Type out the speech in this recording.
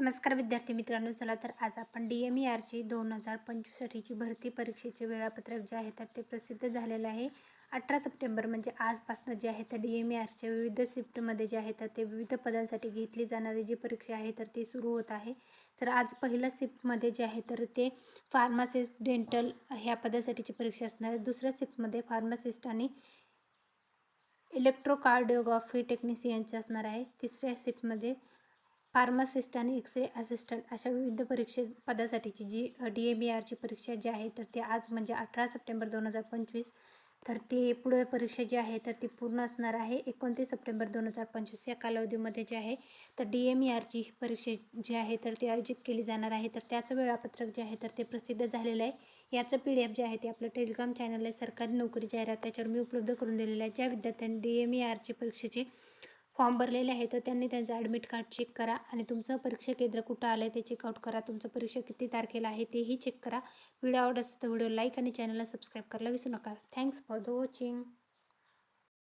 नमस्कार विद्यार्थी मित्रांनो चला तर आज आपण डी एम ई आरची दोन हजार पंचवीससाठीची भरती परीक्षेचे वेळापत्रक जे आहे तर ते प्रसिद्ध झालेलं आहे. अठरा सप्टेंबर म्हणजे आजपासून जे आहे तर डी एम ई आरच्या विविध शिफ्टमध्ये जे आहे तर ते विविध पदांसाठी घेतली जाणारी जी परीक्षा आहे तर ती सुरू होत आहे. तर आज पहिल्या शिफ्टमध्ये जे आहे तर ते फार्मासिस्ट डेंटल ह्या पदासाठीची परीक्षा असणार आहे. दुसऱ्या शिफ्टमध्ये फार्मासिस्ट आणि इलेक्ट्रोकार्डिओग्राफी टेक्निशियनची असणार आहे. तिसऱ्या शिफ्टमध्ये फार्मासिस्ट आणि एक्सरे असिस्टंट अशा विविध परीक्षे पदासाठीची जी डी एम ई आरची परीक्षा जी आहे तर ती आज म्हणजे अठरा सप्टेंबर दोन हजार पंचवीस. तर ती पुढे परीक्षा जी आहे तर ती पूर्ण असणार आहे एकोणतीस सप्टेंबर दोन हजार पंचवीस. या कालावधीमध्ये जे आहे तर डी एम ई आरची परीक्षा जी आहे तर ती आयोजित केली जाणार आहे. तर त्याचं वेळापत्रक जे आहे तर ते प्रसिद्ध झालेलं आहे. याचं पी डी एफ जे आहे ते आपलं टेलिग्राम चॅनल आहे. सरकारी नोकरी जाहिरात त्याच्यावर मी उपलब्ध करून दिलेलं आहे. ज्या विद्यार्थ्यांनी डी एम ई आरची परीक्षेचे फॉर्म भरलेले आहे तर त्यांनी त्यांचं ॲडमिट कार्ड चेक करा आणि तुमचं परीक्षा केंद्र कुठं आलं आहे ते चेकआउट करा. तुमचं परीक्षा किती तारखेला आहे तेही चेक करा. व्हिडिओ आवडत असेल तर व्हिडिओ लाईक आणि चॅनलला सबस्क्राईब करायला विसरू नका. Thanks for the watching